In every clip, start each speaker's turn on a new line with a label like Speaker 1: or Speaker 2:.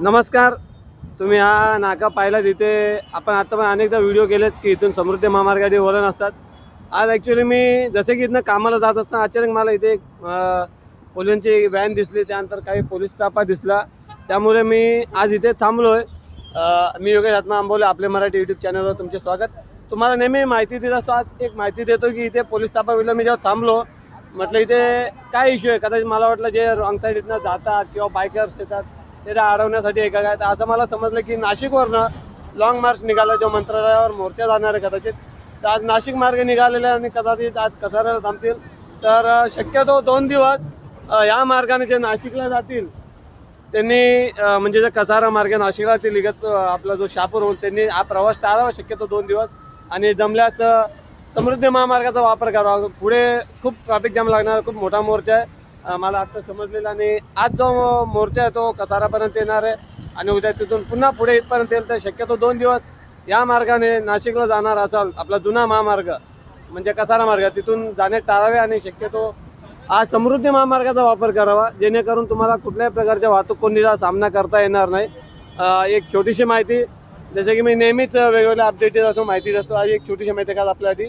Speaker 1: नमस्कार. तुम्ही हा नाका पाहिला तिथे आपण आता पण अनेकदा व्हिडिओ केलेत की इथून समृद्धी महामार्गाचे वळण असतात. आज ॲक्च्युली मी जसे की इथनं कामाला जात असताना अचानक मला इथे एक पोलिसांची व्हॅन दिसली. त्यानंतर काही पोलीस स्टाफा दिसला. त्यामुळे मी आज इथे थांबलो आहे मी योगेश आत्मा आंबोले आपले मराठी यूट्यूब चॅनलवर तुमचे स्वागत. तुम्हाला नेहमी माहिती देत असतो. आज एक माहिती देतो की इथे पोलीस स्टाफा मी जेव्हा थांबलो म्हटलं इथे काय इश्यू आहे? कदाचित मला वाटलं जे रॉंग साईड इथनं जातात किंवा बायकर्स येतात. ते अडवण्यासाठी एका काय तर असं मला समजलं की नाशिकवरनं लॉंग मार्च निघाला जो मंत्रालयावर मोर्चा जाणार आहे कदाचित. तर आज नाशिक मार्ग निघालेला आहे आणि कदाचित आज कसाऱ्याला थांबतील. तर शक्यतो दोन दिवस या मार्गाने जे नाशिकला जातील त्यांनी म्हणजे जे कसारा मार्ग नाशिकला ते लिगत आपला जो शापूर होईल त्यांनी हा प्रवास टाळावा शक्यतो दोन दिवस. आणि जमल्यास समृद्धी महामार्गाचा वापर करावा. पुढे खूप ट्रॅफिक जाम लागणार खूप मोठा मोर्चा आहे. मला आता समजलेलं आणि आज जो मोर्चा आहे तो कसारापर्यंत येणार आहे आणि उद्या तिथून पुन्हा पुढे इथपर्यंत येईल तर शक्यतो दोन दिवस या मार्गाने नाशिकला जाणार असाल आपला जुना महामार्ग म्हणजे कसारा मार्ग तिथून जाणे टाळावे आणि शक्यतो हा समृद्धी महामार्गाचा वापर करावा जेणेकरून तुम्हाला कुठल्याही प्रकारच्या वाहतूक कोंडीचा सामना करता येणार नाही. एक छोटीशी माहिती जसं की मी नेहमीच वेगवेगळ्या अपडेट देत असतो माहिती असतो आज एक छोटीशी माहिती का आपल्यासाठी?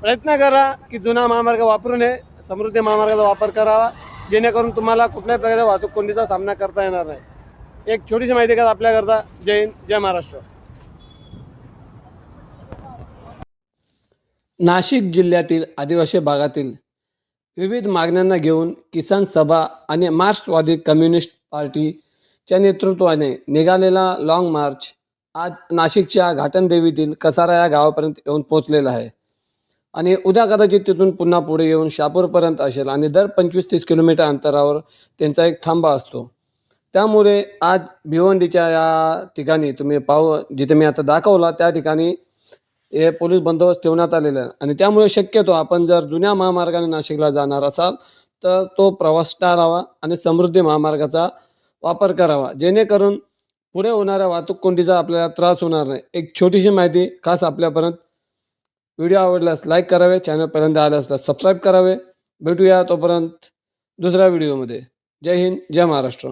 Speaker 1: प्रयत्न करा की जुना महामार्ग वापरू नये समृद्धी महामार्गाचा वापर करावा जेणेकरून तुम्हाला कुठल्याही प्रकारच्या वाहतूक कोंडीचा सामना करता येणार नाही. एक छोटीशी माहिती का आपल्याकरता जय हिंद जय महाराष्ट्र. नाशिक जिल्ह्यातील आदिवासी भागातील विविध मागण्यांना घेऊन किसान सभा आणि मार्क्सवादी कम्युनिस्ट पार्टीच्या नेतृत्वाने निघालेला लाँग मार्च आज नाशिकच्या घाटनदेवीतील कसारा या गावापर्यंत येऊन पोहोचलेला आहे. आणि उद्या कदाचित तिथून पुन्हा पुढे येऊन शापूरपर्यंत असेल आणि दर पंचवीस तीस किलोमीटर अंतरावर त्यांचा एक थांबा असतो. त्यामुळे आज भिवंडीच्या या ठिकाणी तुम्ही पाहू जिथे मी आता दाखवला त्या ठिकाणी हे पोलीस बंदोबस्त ठेवण्यात आलेला आहे. आणि त्यामुळे शक्यतो आपण जर जुन्या महामार्गाने नाशिकला जाणार असाल तर तो प्रवास टाळावा आणि समृद्धी महामार्गाचा वापर करावा. जेणेकरून पुढे होणाऱ्या वाहतूक कोंडीचा आपल्याला त्रास होणार नाही. एक छोटीशी माहिती खास आपल्यापर्यंत व्हिडिओ आवडल्यास लाईक करावे चॅनल पहिल्यांदा आले असल्यास सबस्क्राईब करावे. भेटूया तोपर्यंत दुसऱ्या व्हिडिओमध्ये जय हिंद जय महाराष्ट्र.